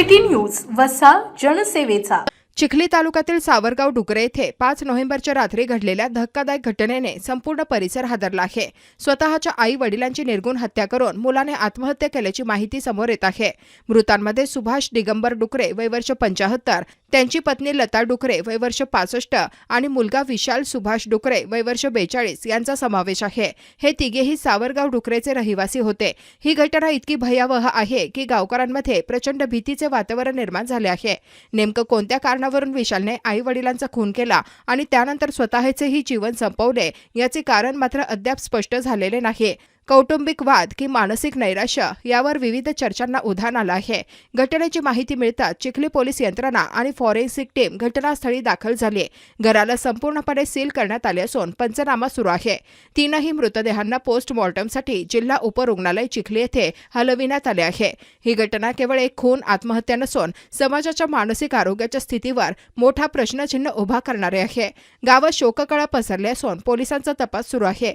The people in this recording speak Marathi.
न्यूज वसा जनसेवेचा. चिखली तालुक्यातील सावरगाव डुकरे येथे पाच नोव्हेंबरच्या रात्री घडलेल्या धक्कादायक घटनेने संपूर्ण परिसर हादरला आहे. स्वतःच्या आई वडिलांची निर्गुण हत्या करून मुलाने आत्महत्या केल्याची माहिती समोर येत आहे. मृतांमध्ये सुभाष दिगंबर डुकरे वय वर्ष पंचाहत्तर त्यांची पत्नी लता डुकरे वय वर्ष पासष्ट आणि मुलगा विशाल सुभाष डुकरे वय वर्ष बेचाळीस यांचा समावेश आहे. हे तिघेही सावरगाव डुकरेचे रहिवासी होते. ही घटना इतकी भयावह आहे की गावकऱ्यांमध्ये प्रचंड भीतीचे वातावरण निर्माण झाले आहे. नेमकं कोणत्या कारणावरून विशालने आई वडिलांचा खून केला आणि त्यानंतर स्वतःचेही जीवन संपवले याचे कारण मात्र अद्याप स्पष्ट झालेले नाही. कौटुंबिक वाद की मानसिक नैराश्य यावर विविध चर्चांना उधाण आलं आहे. घटनेची माहिती मिळताच चिखली पोलीस यंत्रणा आणि फॉरेन्सिक टीम घटनास्थळी दाखल झाली घराला संपूर्णपणे सील करण्यात आले असून पंचनामा सुरू आहे. तीनही मृतदेहांना पोस्टमॉर्टमसाठी जिल्हा उपरुग्णालय चिखली येथे हलविण्यात आले आहे. ही घटना केवळ एक खून आत्महत्या नसून समाजाच्या मानसिक आरोग्याच्या स्थितीवर मोठा प्रश्नचिन्ह उभा करणारे आहे. गावात शोककळा पसरले असून पोलिसांचा तपास सुरू आहे.